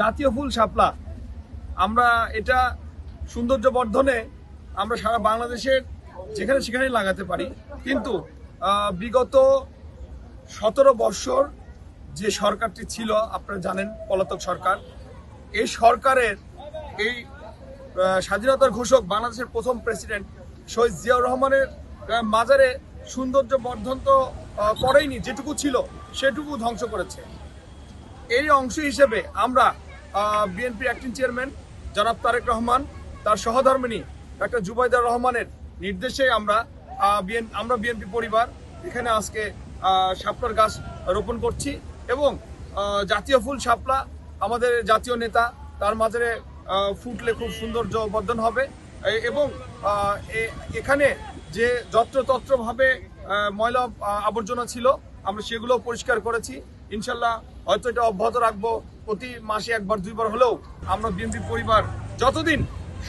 জাতীয় ফুল শাপলা। আমরা এটা সৌন্দর্য বর্ধনে আমরা সারা বাংলাদেশের যেখানে সেখানেই লাগাতে পারি। কিন্তু বিগত সতেরো বৎসর যে সরকারটি ছিল, আপনারা জানেন পলাতক সরকার, এই সরকারের এই স্বাধীনতার ঘোষক বাংলাদেশের প্রথম প্রেসিডেন্ট শহীদ জিয়াউর রহমানের মাজারে সৌন্দর্য বর্ধন তো করেইনি, যেটুকু ছিল সেটুকু ধ্বংস করেছে। এই অংশ হিসেবে আমরা বিএনপি অ্যাক্টিং চেয়ারম্যান জনাব তারেক রহমান, তার সহধর্মিনী ডাক্তার জুবাইদার রহমানের নির্দেশে আমরা আমরা বিএনপি পরিবার এখানে আজকে শাপলার গাছ রোপণ করছি এবং জাতীয় ফুল শাপলা আমাদের জাতীয় নেতা, তার মাঝে ফুটলে খুব সৌন্দর্য বর্ধন হবে। এবং এখানে যে যত্রতত্রভাবে ময়লা আবর্জনা ছিল, আমরা সেগুলো পরিষ্কার করেছি। ইনশাল্লাহ হয়তো এটা অব্যাহত রাখব। প্রতি মাসে একবার দুইবার হলেও আমরা বিএনপি পরিবার যতদিন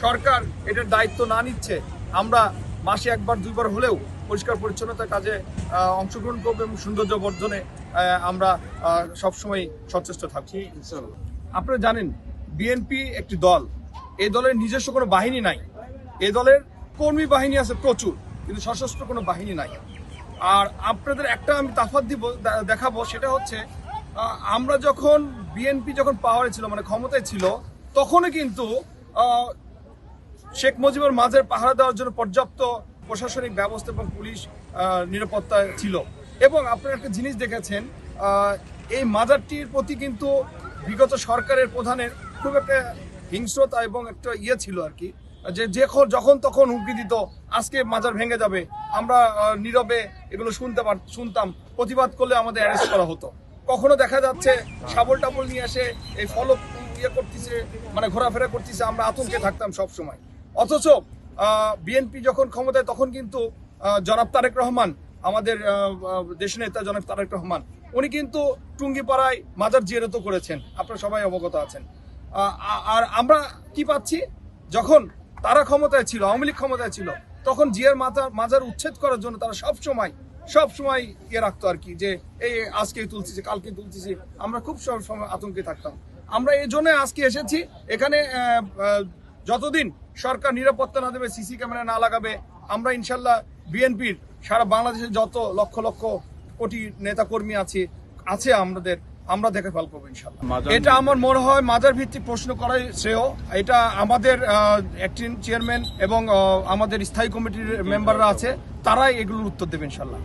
সরকার এটার দায়িত্ব না নিচ্ছে আমরা মাসে একবার দুইবার হলেও পরিষ্কার পরিচ্ছন্নতার কাজে অংশগ্রহণ করব এবং সৌন্দর্য বর্ধনে আমরা সবসময় সচেষ্ট থাকছি আপনারা জানেন বিএনপি একটি দল। এই দলের নিজস্ব কোনো বাহিনী নাই। এ দলের কর্মী বাহিনী আছে প্রচুর কিন্তু সশস্ত্র কোনো বাহিনী নাই। আর আপনাদের একটা আমি তাফাত দিব দেখাবো, সেটা হচ্ছে আমরা যখন বিএনপি যখন পাওয়ারে ছিল মানে ক্ষমতায় ছিল, তখনও কিন্তু শেখ মুজিবুর মাঝের পাহারা দেওয়ার জন্য পর্যাপ্ত প্রশাসনিক ব্যবস্থা এবং পুলিশ নিরাপত্তা ছিল। এবং আপনারা একটা জিনিস দেখেছেন এই মাজারটির প্রতি কিন্তু বিগত সরকারের প্রধানের খুব একটা হিংস্রতা এবং একটা ইয়ে ছিল আর কি। যে যখন যখন তখন হুমকি দিত আজকে মাজার ভেঙে যাবে আমরা নীরবে এগুলো শুনতে পার শুনতাম। প্রতিবাদ করলে আমাদের অ্যারেস্ট করা হতো। কখনো দেখা যাচ্ছে শাবল টাবল নিয়ে এসে এই ফলো ইয়ে করতেছে মানে ঘোরাফেরা করতেছে আমরা আতঙ্কে থাকতাম সব সময় অথচ বিএনপি যখন ক্ষমতায় তখন কিন্তু জনাব তারেক রহমান আমাদের আহ, আহ, দেশ নেতা জনাব তারেক রহমান উনি কিন্তু টুঙ্গিপাড়ায় মাজার জিয়ারত করেছেন। আপনারা সবাই অবগত আছেন। আর আমরা কি পাচ্ছি? যখন তারা ক্ষমতায় ছিল, আওয়ামী লীগ ক্ষমতায় ছিল, তখন জিয়ার মাথা, মাজার উচ্ছেদ করার জন্য তারা সব সময় সব সময় ইয়ে রাখতো আর কি, যে এই আজকে তুলতেছি কালকে তুলতেছি আমরা খুব সব সময় আতঙ্কে থাকতাম। আমরা এই জন্য আজকে এসেছি, এখানে যতদিন সরকার নিরাপত্তা না দেবে, সিসি ক্যামেরা না লাগাবে, আমরা ইনশাল্লাহ বিএনপির সারা বাংলাদেশের যত লক্ষ লক্ষ কোটি নেতা কর্মী আছে আছে আমাদের আমরা দেখে ফেল করব ইনশাল্লাহ এটা আমার মনে হয় মাজার ভিত্তিক প্রশ্ন করাই শ্রেয়। এটা আমাদের একটি চেয়ারম্যান এবং আমাদের স্থায়ী কমিটির মেম্বাররা আছে তারাই এগুলোর উত্তর দেবে ইনশাল্লাহ